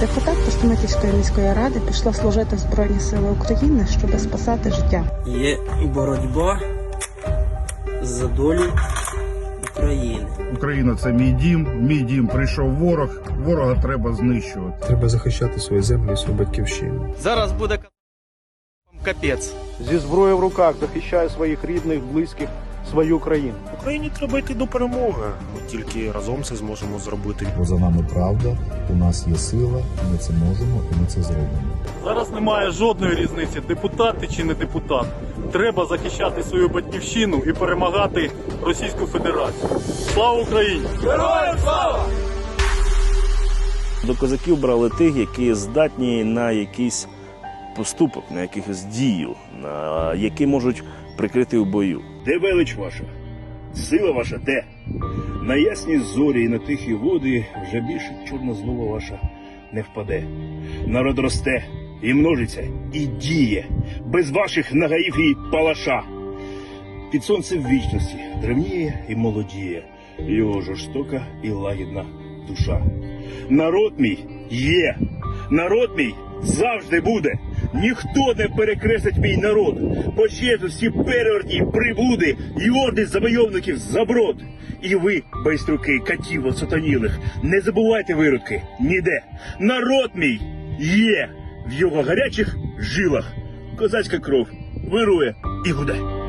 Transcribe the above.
Тернопільської міської ради пішла служити в Збройні Сили України, щоб спасати життя. Є боротьба за долю України. Україна це мій дім. Мій дім прийшов ворог. Ворога треба знищувати. Треба захищати свою землю і свою батьківщину. Зараз буде капець. зі зброєю в руках захищає своїх рідних, близьких, свою країну. Україні треба йти до перемоги. Ми тільки разом це зможемо зробити. Бо за нами правда, у нас є сила, ми це можемо і ми це зробимо. Зараз немає жодної різниці, депутат ти чи не депутат. Треба захищати свою батьківщину і перемагати Російську Федерацію. Слава Україні! Героям слава! До козаків брали тих, які здатні на якийсь поступок, на якихось дію, на які можуть прикрити в бою. Де велич ваша? Сила ваша де? На ясні зорі і на тихі води вже більше чорна злова ваша не впаде. Народ росте і множиться, і діє, без ваших нагаїв і палаша. Під сонцем вічності древніє і молодіє, його жорстока і лагідна душа. Народ мій є, народ мій завжди буде. Ніхто не перекреслить мій народ. Почезнуть всі перевертні, прибуди, і орди завойовників заброд. І ви, байструки, катів осатанілих, не забувайте виродки ніде. Народ мій є в його гарячих жилах. Козацька кров вирує і гуде.